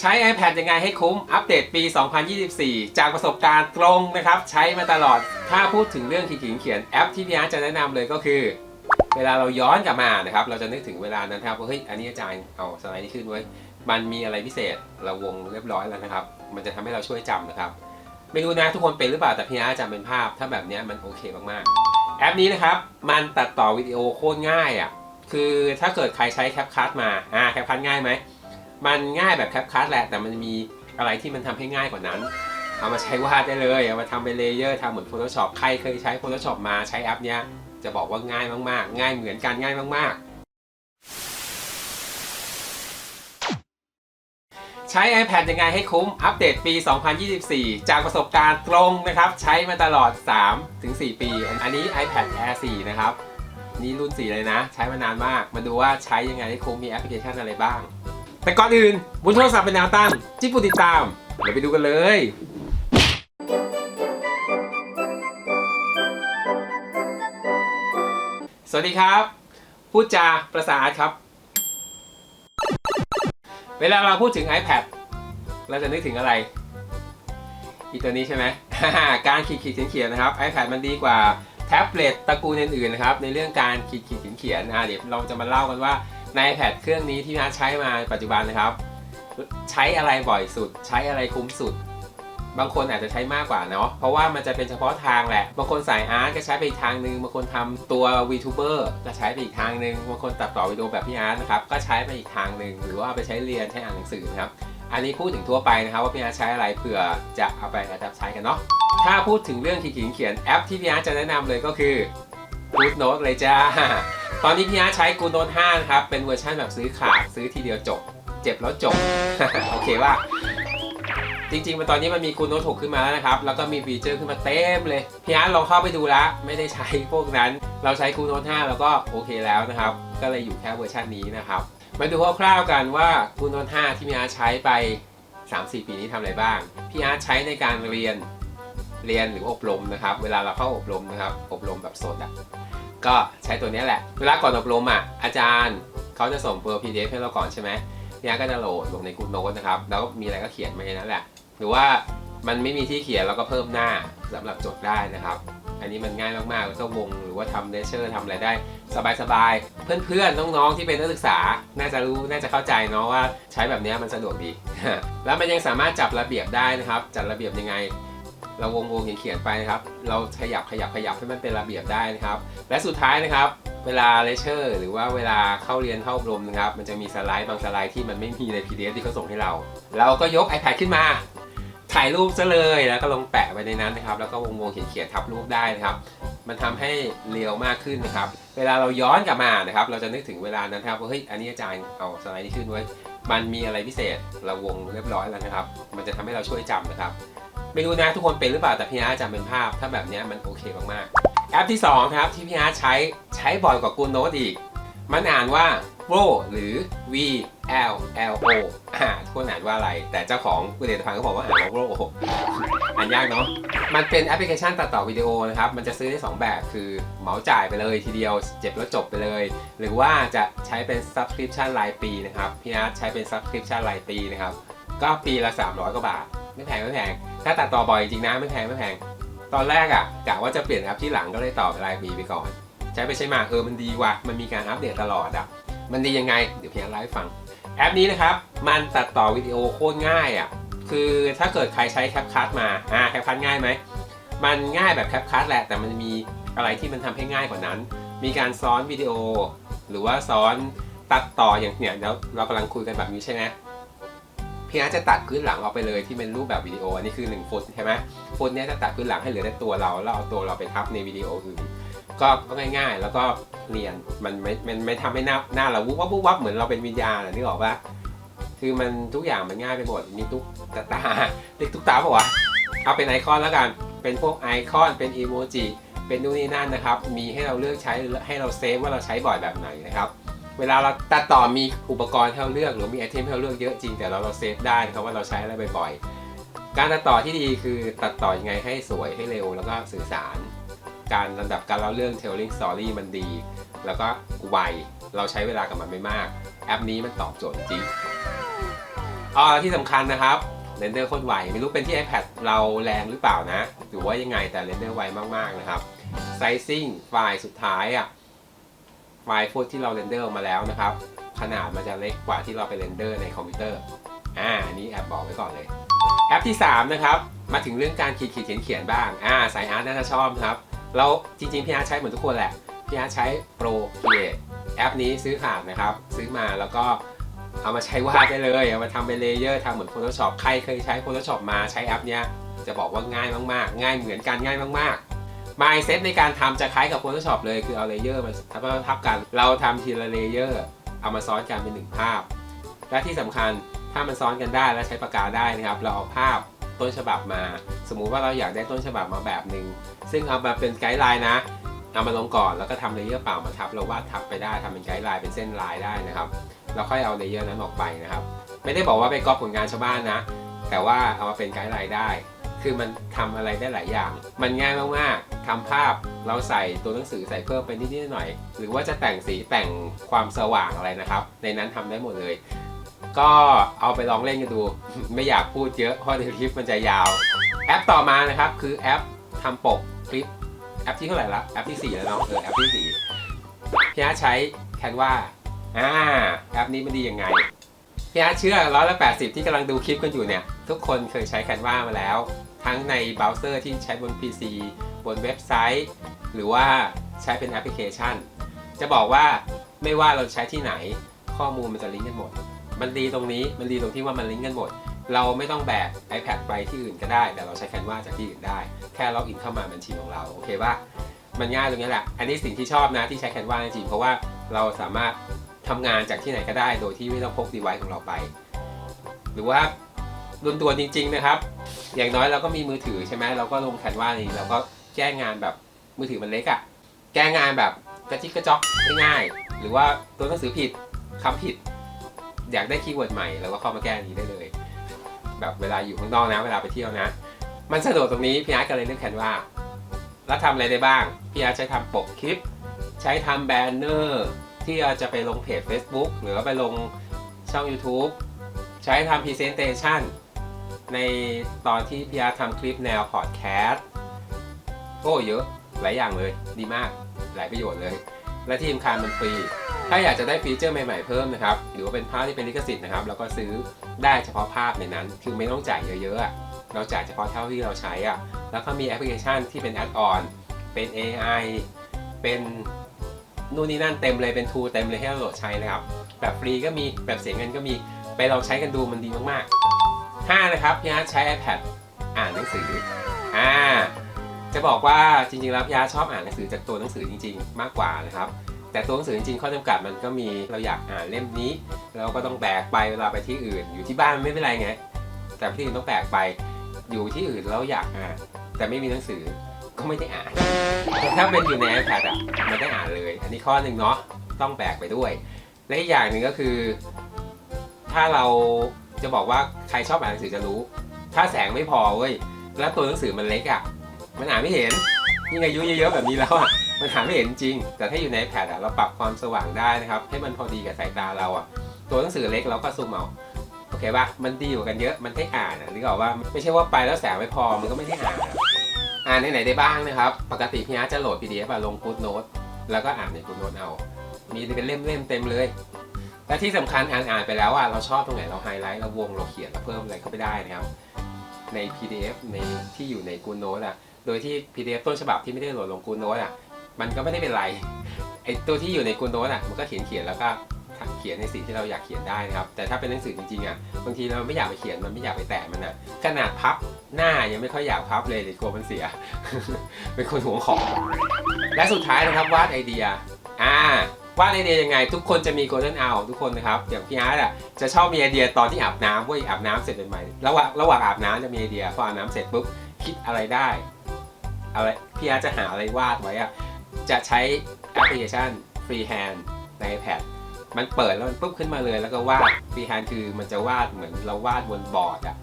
ใช้ iPad ยังไงให้คุ้ม อัปเดตปี 2024 จากประสบการณ์ตรงนะครับ ใช้มาตลอด ถ้าพูดถึงเรื่องขีดเขียนแอปที่พี่อาร์จะแนะนำเลยก็คือ เวลาเราย้อนกลับมานะครับ เราจะนึกถึงเวลานั้นครับว่าเฮ้ย อันนี้อาจารย์เอาสไลด์นี้ขึ้นไว้ มันมีอะไรพิเศษ เราวงเรียบร้อยแล้วนะครับ มันจะทำให้เราช่วยจำนะครับ ไม่รู้นะทุกคนเป็นหรือเปล่า แต่พี่อาร์จำเป็นภาพ ถ้าแบบนี้มันโอเคมากๆ แอปนี้นะครับ มันตัดต่อวิดีโอโคตรง่ายอะ คือถ้าเกิดใครใช้แคปคั t มา อ่า แคปคั t ง่ายไหม มันง่ายแบบแคปคั t แหละ แต่มันมีอะไรที่มันทำให้ง่ายกว่านั้น เอามาใช้วาดได้เลย เอามาทำเป็นเลเยอร์ทำเหมือน Photoshop ใครเคยใช้ Photoshop มาใช้แอปเนี้ยจะบอกว่าง่ายมากๆ ง่ายเหมือนกันง่ายมาก ๆ ใช้ iPad ยังไงให้คุ้ม อัปเดตปี 2024 จากประสบการณ์ตรงนะครับ ใช้มาตลอด 3-4 ปี อันนี้ iPad Air 4 นะครับ นี่รุ่น 4 เลยนะ ใช้มานานมาก มาดูว่าใช้ยังไงให้คุ้ม มีแอปพลิเคชันอะไรบ้าง แต่ก่อนอื่นบนโทรศัพท์เป็นแนวตั้งจิ้มปุ่มติดตามเดี๋ยวไปดูกันเลยสวัสดีครับ พูดจาประสาทครับ เวลาเราพูดถึง iPad เราจะนึกถึงอะไร อีตัวนี้ใช่ไหม การขีดขีดเขียนเขียนนะครับ iPad มันดีกว่าแท็บเล็ตตระกูลอื่นๆนะครับ ในเรื่องการขีดขีดเขียนเขียนอะเดี๋ยวเราจะมาเล่ากันว่า ใน iPad เครื่องนี้ที่นัทใช้มาปัจจุบันนะครับ ใช้อะไรบ่อยสุด ใช้อะไรคุ้มสุด บางคนอาจจะใช้มากกว่าเนาะเพราะว่ามันจะเป็นเฉพาะทางแหละ บางคนสายอาร์ตก็ใช้ไปอีกทางหนึ่งบางคนทำตัว VTuber ก็ใช้ไปอีกทางหนึ่งบางคนตัดต่อวิดีโอแบบพี่อาร์ตนะครับก็ใช้ไปอีกทางหนึ่งหรือว่าไปใช้เรียนใช้อ่านหนังสือนะครับอันนี้พูดถึงทั่วไปนะครับว่าพี่อาร์ตใช้อะไรเผื่อจะเอาไปอัดใช้กันเนาะถ้าพูดถึงเรื่องขีดเขียนแอปที่พี่อาร์ตจะแนะนำเลยก็คือ Good Note เลยจ้า ตอนนี้พี่อาร์ใช้ Good Note 5นะครับ เป็นเวอร์ชันแบบซื้อขาดซื้อทีเดียวจบ เจ็บแล้วจบ โอเคว่า จริงๆมันตอนนี้มันมี Good Note 6ขึ้นมาแล้วนะครับ แล้วก็มีฟีเจอร์ขึ้นมาเต็มเลย พี่อาร์ตลองเข้าไปดูแล้วไม่ได้ใช้พวกนั้น เราใช้ Good Note 5แล้วก็โอเคแล้วนะครับ ก็เลยอยู่แค่เวอร์ชันนี้นะครับ มาดูคร่าวๆกันว่า Good Note 5ที่พี่อาร์ตใช้ไป 3-4 ปีนี้ทำอะไรบ้าง พี่อาร์ตใช้ในการเรียน เรียนหรืออบรมนะครับ เวลาเราเข้าอบรมนะครับ อบรมแบบสดอะ ก็ใช้ตัวนี้แหละ เวลาก่อนอบรมอะอาจารย์เขาจะส่งเบอร์ PDF ให้เราก่อนใช่ไหมพี่อาร์ตก็จะโหลดลงใน Good Note นะครับ แล้วมีอะไรก็เขียนไปในนั้นแหละ หรือว่ามันไม่มีที่เขียนเราก็เพิ่มหน้าสำหรับจดได้นะครับ อันนี้มันง่ายมากๆแล้วก็วงหรือว่าทำเลเชอร์ทำอะไรได้สบายๆ เพื่อนๆ น้องๆ ที่เป็นนักศึกษา น่าจะรู้ น่าจะเข้าใจเนาะว่าใช้แบบนี้มันสะดวกดี แล้วมันยังสามารถจับระเบียบได้นะครับ จัดระเบียบยังไง เราวงวงเขียนไปนะครับ เราขยับขยับขยับให้มันเป็นระเบียบได้นะครับ และสุดท้ายนะครับ เวลาเลเชอร์หรือว่าเวลาเข้าเรียนเข้าอบรมนะครับ มันจะมีสไลด์บางสไลด์ที่มันไม่มีใน PDF ที่เขาส่งให้เรา เราก็ยก iPad ขึ้นมาถ่ายรูปซะเลยแล้วก็ลงแปะไว้ในนั้นนะครับ แล้วก็วงวงเขียนเขียนทับรูปได้นะครับ มันทำให้เร็วมากขึ้นนะครับ เวลาเราย้อนกลับมานะครับ เราจะนึกถึงเวลานั้นครับว่าเฮ้ยอันนี้อาจารย์เอาสไลด์นี้ขึ้นไว้ มันมีอะไรพิเศษเราวงเรียบร้อยแล้วนะครับ มันจะทำให้เราช่วยจำนะครับ ไม่รู้นะทุกคนเป็นหรือเปล่าแต่พี่อาร์ตจำเป็นภาพ ถ้าแบบนี้มันโอเคมากๆแอปที่2ครับที่พี่อาร์ตใช้ใช้บ่อยกว่ากูโน้ตอีก มันอ่านว่า v o หรือ V L L O อ่าทุกคนอ่านว่าอะไร แต่เจ้าของผลิตภัณฑ์ก็บอกว่าอ่านว่า v o อ่านยากเนาะมันเป็นแอปพลิเคชันตัดต่อวิดีโอนะครับ มันจะซื้อได้ 2 แบบคือเหมาจ่ายไปเลยทีเดียวเจ็บแล้วจบไปเลย หรือว่าจะใช้เป็น subscription รายปีนะครับ พี่อาร์ตใช้เป็น subscription รายปีนะครับ ก็ปีละ 300 กว่าบาท ไม่แพงไม่แพง ถ้าตัดต่อบ่อยจริงนะไม่แพงไม่แพง ตอนแรกอะ่ะกะว่าจะเปลี่ยนแอปที่หลังก็เลยต่อรายปีไปก่อน ใช้ไปใช้มาเออมันดีว่ะมันมีการอัปเดตตลอดอะ่ะมันดียังไงเดี๋ยวพี่อไลฟ์ฟัง แอปนี้นะครับ มันตัดต่อวิดีโอโคตรง่ายอะ่ะคือถ้าเกิดใครใช้แคปคั t มาอ่าแคปคั t ง่ายไหมมันง่ายแบบแคปคั t แหละแต่มันมีอะไรที่มันทำให้ง่ายกว่านั้น มีการซ้อนวิดีโอ หรือว่าซ้อนตัดต่ออย่างเนี่ยเราเรากำลังคุยกันแบบนี้ใช่ไหม พี่อาร์จะตัดพื้นหลังออกไปเลยที่เป็นรูปแบบวิดีโออันนี้คือ1ฟุตใช่ไหมฟุตเนี้ยจะตัดพื้นหลังให้เหลือแต่ตัวเราแล้วเอาตัวเราไปทับในวิดีโออื่นก็ง่ายๆ แล้วก็เรียนมันไม่มันไม่ทำให้หน้าหน้าเราวุบวับวุบวับเหมือนเราเป็นวิญญาณอะนึกออกปะคือมันทุกอย่างมันง่ายไปหมดมีตุ๊กตาเรียกตุ๊กตาปะวะเอาเป็นไอคอนแล้วกันเป็นพวกไอคอนเป็นอีโมจิเป็นนู่นนี่นั่นนะครับ มีให้เราเลือกใช้ให้เราเซฟว่าเราใช้บ่อยแบบไหนนะครับ เวลาเราตัดต่อมีอุปกรณ์ให้เราเลือก หรือมีไอเทมให้เราเลือกเยอะจริงแต่เราเราเซฟได้นะครับว่าเราใช้อะไรบ่อยๆ การตัดต่อที่ดีคือตัดต่อยังไงให้สวยให้เร็วแล้วก็สื่อสาร การลำดับการเล่าเรื่อง telling story มันดี แล้วก็ไวเราใช้เวลากับมันไม่มาก แอปนี้มันตอบโจทย์จริงอ๋อที่สำคัญนะครับเรนเดอร์โคตรไวไม่รู้เป็นที่ iPad เราแรงหรือเปล่านะหรือว่ายังไงแต่เรนเดอร์ไวมากๆนะครับไซซิ่งไฟล์สุดท้ายอะ ไฟล์โฟดที่เราเรนเดอร์ออกมาแล้วนะครับ ขนาดมันจะเล็กกว่าที่เราไปเรนเดอร์ในคอมพิวเตอร์อ่าอันนี้แอปบอกไว้ก่อนเลยแอปที่ 3 นะครับ มาถึงเรื่องการขีดขีดเขียนเขียนบ้างอ่าสายอาร์ตน่าจะชอบครับ เราจริงๆ พี่อาร์ตใช้เหมือนทุกคนแหละ พี่อาร์ตใช้ Pro Create แอปนี้ซื้อขาดนะครับ ซื้อมาแล้วก็เอามาใช้วาดได้เลย เอามาทำเป็นเลเยอร์ทำเหมือน Photoshop ใครเคยใช้ Photoshop มาใช้แอปเนี้ยจะบอกว่าง่ายมากๆ ง่ายเหมือนกันง่ายมากๆ mindset ในการทำจะคล้ายกับ Photoshop เลยคือเอาเลเยอร์มาทับทับกัน เราทำทีละเลเยอร์ เอามาซ้อนกันเป็นหนึ่งภาพ และที่สำคัญถ้ามันซ้อนกันได้และใช้ปากกาได้นะครับ เราเอาภาพต้นฉบับมา สมมุติว่าเราอยากได้ต้นฉบับมาแบบหนึ่งซึ่งเอามาเป็นไกด์ไลน์นะเอามาลงก่อนแล้วก็ทำเลเยอร์เปล่ามาทับเราวาดทับไปได้ทำเป็นไกด์ไลน์เป็นเส้นลายได้นะครับเราค่อยเอาเลเยอร์นั้นออกไปนะครับ ไม่ได้บอกว่าไปก๊อปผลงานชาวบ้านนะ แต่ว่าเอามาเป็นไกด์ไลน์ได้ คือมันทำอะไรได้หลายอย่าง มันง่ายมากๆ ทำภาพเราใส่ตัวหนังสือใส่เพิ่มไปนิดๆหน่อย หรือว่าจะแต่งสีแต่งความสว่างอะไรนะครับ ในนั้นทำได้หมดเลย ก็เอาไปลองเล่นกันดู ไม่อยากพูดเยอะเพราะเดี๋ยวคลิปมันจะยาว แอปต่อมานะครับคือแอปทำปกคลิปแอปที่เท่าไหร่ละแอปที่ 4 แล้วเนาะเออแอปที่ 4พี่อาใช้ Canva อ่าแอปนี้มันดียังไงพี่อาเชื่อร้อยละแปดสิบที่กำลังดูคลิปกันอยู่เนี่ย ทุกคนเคยใช้ Canva มาแล้ว ทั้งในเบราว์เซอร์ที่ใช้บน PC บนเว็บไซต์ หรือว่าใช้เป็นแอปพลิเคชัน จะบอกว่าไม่ว่าเราใช้ที่ไหนข้อมูลมันจะลิงก์กันหมด มันดีตรงนี้มันดีตรงที่ว่ามันลิงก์กันหมด เราไม่ต้องแบก iPad ไปที่อื่นก็ได้ แต่เราใช้ Canva จากที่อื่นได้ แค่ล็อกอินเข้ามาบัญชีของเราโอเคป่ะมันง่ายตรงนี้แหละ อันนี้สิ่งที่ชอบนะที่ใช้ Canva จริงเพราะว่าเราสามารถทำงานจากที่ไหนก็ได้ โดยที่ไม่ต้องพกดีไวซ์ของเราไป หรือว่ารุนตัวจริง ๆ นะครับ อย่างน้อยเราก็มีมือถือใช่ไหมเราก็ลง Canva นี้เราก็ แก้งานแบบมือถือมันเล็กอะแก้งานแบบกระจิกกระจอกง่ายๆหรือว่าตัวหนังสือผิดคำผิด อยากได้คีย์เวิร์ดใหม่เราก็เข้ามาแก้อันนี้ได้เลย แบบเวลาอยู่ข้างนอกนะ เวลาไปเที่ยวนะ มันสะดวกตรงนี้พี่อาร์ตก็เลยเลือกแคนวาแล้วทำอะไรได้บ้างพี่อาร์ตใช้ทำปกคลิป ใช้ทำแบนเนอร์ที่จะไปลงเพจ Facebook หรือว่าไปลงช่อง YouTube ใช้ทำพรีเซนเตชันในตอนที่พี่อาร์ตทำคลิปแนวพอดแคสต์ โอ้เยอะ หลายอย่างเลย ดีมาก หลายประโยชน์เลย และที่สำคัญมันฟรี ถ้าอยากจะได้ฟีเจอร์ใหม่ๆเพิ่มนะครับ หรือว่าเป็นภาพที่เป็นลิขสิทธิ์นะครับแล้วก็ซื้อได้เฉพาะภาพในนั้น คือไม่ต้องจ่ายเยอะๆ เราจ่ายเฉพาะเท่าที่เราใช้อะ แล้วก็มีแอปพลิเคชันที่เป็นแอดออน เป็น AI เป็นนู่นนี่นั่นเต็มเลยเป็นทูเต็มเลยให้เราโหลดใช้นะครับ แบบฟรีก็มีแบบเสียเงินก็มี ไปลองใช้กันดูมันดีมากๆ 5 นะครับพี่อาร์ตใช้ iPad อ่านหนังสืออ่า จะบอกว่าจริงๆแล้วพี่อาร์ตชอบอ่านหนังสือจากตัวหนังสือจริง ๆ มากกว่านะครับ แต่ตัวหนังสือจริงๆข้อจำกัดมันก็มีเราอยากอ่านเล่มนี้ เราก็ต้องแบกไปเวลาไปที่อื่น อยู่ที่บ้านไม่เป็นไรไง แต่ที่อื่นต้องแบกไปอยู่ที่อื่นแล้วอยากอ่านแต่ไม่มีหนังสือก็ไม่ได้อ่านแต่ถ้าเป็นอยู่ใน iPad อะมันได้อ่านเลย อันนี้ข้อหนึ่งเนาะต้องแบกไปด้วย และอีกอย่างหนึ่งก็คือ ถ้าเราจะบอกว่าใครชอบอ่านหนังสือจะรู้ ถ้าแสงไม่พอเว้ยแล้วตัวหนังสือมันเล็กอะ มันอ่าไม่เห็นยิ่งอายุเยอะๆแบบนี้แล้วอะมันหาไม่เห็นจริง แต่ถ้าอยู่ใน iPad อะเราปรับความสว่างได้นะครับให้มันพอดีกับสายตาเราอะตัวหนังสือเล็กเราก็ซูมเอาโอเคปะมันดีกว่ากันเยอะมันได้อ่านอะหรือเปล่าว่าไม่ใช่ว่าไปแล้วแสงไม่พอมันก็ไม่ได้อ่านอ่านในไหนได้บ้างนะครับ ปกติพี่อาร์จะโหลด PDF ลง Good Note แล้วก็อ่านใน Good Note เอา มีเป็นเล่มๆเต็มเลยและที่สำคัญอ่านอ่านไปแล้วอะเราชอบตรงไหนเราไฮไลท์เราวงเราเขียนเราเพิ่มอะไรเข้าไปได้นะครับใน PDF ในที่อยู่ใน Good Note อะ โดยที่ PDF ต้นฉบับที่ไม่ได้โหลดลง Good Note อะมันก็ไม่ได้เป็นไร ไอตัวที่อยู่ในกูโน้ตอะ มันก็เขียนเขียนแล้วก็เขียนในสิ่งที่เราอยากเขียนได้นะครับ แต่ถ้าเป็นหนังสือจริงๆอะ บางทีเราไม่อยากไปเขียน มันไม่อยากไปแตะมันอะ ขนาดพับหน้ายังไม่ค่อยอยากพับเลยเลยกลัวมันเสีย เป็นคนหวงของ และสุดท้ายนะครับวาดไอเดีย อ่าวาดไอเดียยังไง ทุกคนจะมี golden hour ทุกคนนะครับ อย่างพี่อาร์ตอะจะชอบมีไอเดียตอนที่อาบน้ำเว้ยอาบน้ำเสร็จใหม่ๆระหว่างระหว่างอาบน้ำจะมีไอเดียพออาบน้ำเสร็จปุ๊บคิดอะไรได้ อะไรพี่อาร์ตจะหาอะไรวาดไว้อะจะใช้แอปพลิเคชัน Freehand ใน iPad มันเปิดแล้วมันปุ๊บขึ้นมาเลยแล้วก็วาด Freehand คือมันจะวาดเหมือนเราวาดบนบอร์ดอะ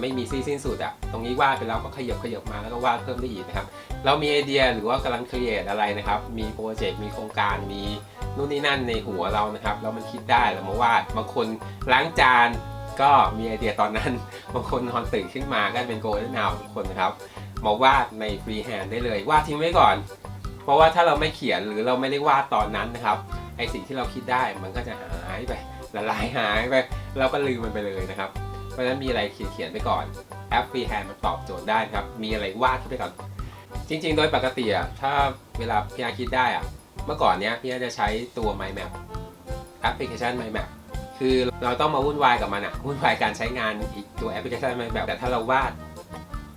ไม่มีสิ้นสิ้นสุดอะตรงนี้วาดไปแล้วก็ขยับขยับมาแล้วก็วาดเพิ่มได้อีกนะครับ เรามีไอเดียหรือว่ากำลังครีเอทอะไรนะครับ มีโปรเจกต์มีโครงการมีนู่นนี่นั่นในหัวเรานะครับแล้วมันคิดได้เรามาวาดบางคนล้างจานก็มีไอเดียตอนนั้น บางคนนอนตื่นขึ้นมาก็เป็นโกลเด้นาวทุกคนนะครับ มาวาดในฟรีแฮนด์ได้เลยวาดทิ้งไว้ก่อน เพราะว่าถ้าเราไม่เขียนหรือเราไม่ได้วาดตอนนั้นนะครับไอสิ่งที่เราคิดได้มันก็จะหายไปละลายหายไปเราก็ลืมมันไปเลยนะครับ เพราะฉะนั้นมีอะไรเขียนเขียนไปก่อนแอปฟรีแฮนด์มันตอบโจทย์ได้ครับ มีอะไรวาดขึ้นไปก่อนจริง ๆ โดยปกติอะถ้าเวลาพี่อาคิดได้อะเมื่อก่อนเนี้ยพี่อาจะใช้ตัว m i Map แอปพลิเคชัน m i Map คือเราต้องมาวุ่นวายกับมันอะวุ่นวายการใช้งานอีกตัวแอปพลิเคชัน m i Map แต่ถ้าเราวาด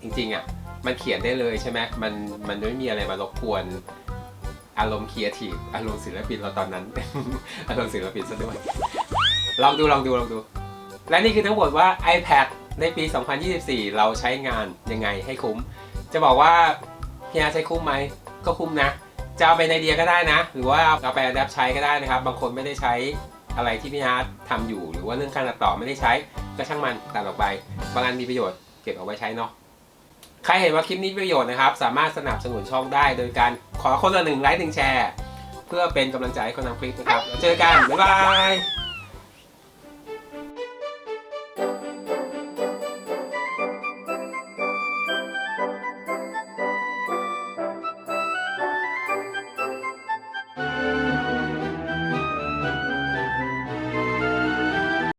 จริงๆอะ มันเขียนได้เลยใช่ไหมมันมันไม่มีอะไรมารบกวนอารมณ์ครีเอทีฟอารมณ์ศิลปินเราตอนนั้น อารมณ์ศิลปินซะด้วย ลองดูลองดูลองดู และนี่คือทั้งหมดว่า iPad ในปี 2024 เราใช้งานยังไงให้คุ้ม จะบอกว่าพี่อาใช้คุ้มไหมก็คุ้มนะ จะเอาไปในเดียก็ได้นะ หรือว่าเอาไปอัดแอปใช้ก็ได้นะครับ บางคนไม่ได้ใช้อะไรที่พี่อาร์ตทำอยู่ หรือว่าเรื่องการตัดต่อไม่ได้ใช้ก็ช่างมันตัดออกไป บางอันมีประโยชน์เก็บเอาไว้ใช้เนาะ ใครเห็นว่าคลิปนี้ประโยชน์นะครับ สามารถสนับสนุนช่องได้ โดยการขอคนละหนึ่งไลค์หนึ่งแชร์ เพื่อเป็นกำลังใจให้คนทำคลิปนะครับแล้วเจอกัน บ๊ายบาย